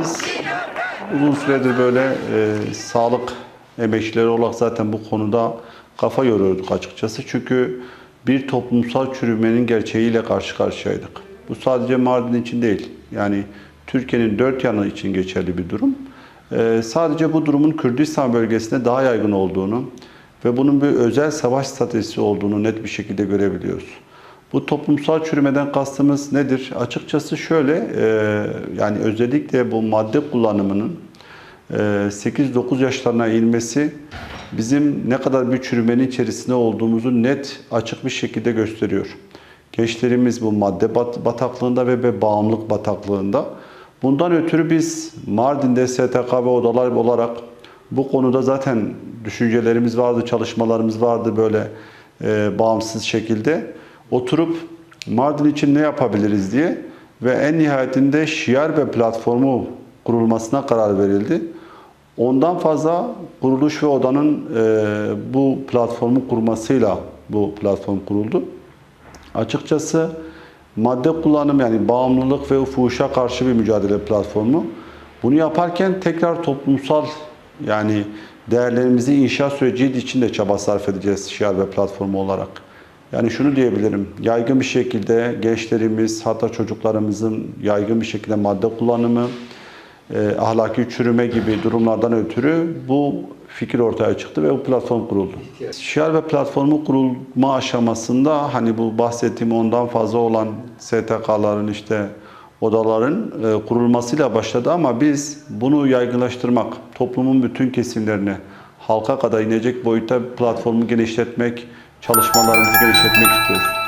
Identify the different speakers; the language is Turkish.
Speaker 1: Biz uzun süredir böyle e, sağlık emekçileri olarak zaten bu konuda kafa yoruyorduk açıkçası. Çünkü bir toplumsal çürümenin gerçeğiyle karşı karşıyaydık. Bu sadece Mardin için değil. Yani Türkiye'nin dört yanı için geçerli bir durum. E, sadece bu durumun Kürdistan bölgesinde daha yaygın olduğunu ve bunun bir özel savaş stratejisi olduğunu net bir şekilde görebiliyoruz. Bu toplumsal çürümeden kastımız nedir? Açıkçası şöyle, e, yani özellikle bu madde kullanımının e, 8-9 yaşlarına inmesi bizim ne kadar bir çürümenin içerisinde olduğumuzu net, açık bir şekilde gösteriyor. Gençlerimiz bu madde bat- bataklığında ve bağımlılık bataklığında. Bundan ötürü biz Mardin'de STK ve odalar olarak bu konuda zaten düşüncelerimiz vardı, çalışmalarımız vardı böyle e, bağımsız şekilde. Oturup Mardin için ne yapabiliriz diye ve en nihayetinde şiar ve platformu kurulmasına karar verildi. Ondan fazla kuruluş ve odanın e, bu platformu kurmasıyla bu platform kuruldu. Açıkçası madde kullanım yani bağımlılık ve fuhuşa karşı bir mücadele platformu. Bunu yaparken tekrar toplumsal yani değerlerimizi inşa süreci için de çaba sarf edeceğiz şiar ve platformu olarak. Yani şunu diyebilirim, yaygın bir şekilde gençlerimiz hatta çocuklarımızın yaygın bir şekilde madde kullanımı, e, ahlaki çürüme gibi durumlardan ötürü bu fikir ortaya çıktı ve bu platform kuruldu. Şiar ve platformu kurulma aşamasında hani bu bahsettiğim ondan fazla olan STK'ların işte odaların e, kurulmasıyla başladı ama biz bunu yaygınlaştırmak, toplumun bütün kesimlerine halka kadar inecek boyutta platformu genişletmek, çalışmalarımızı genişletmek istiyoruz.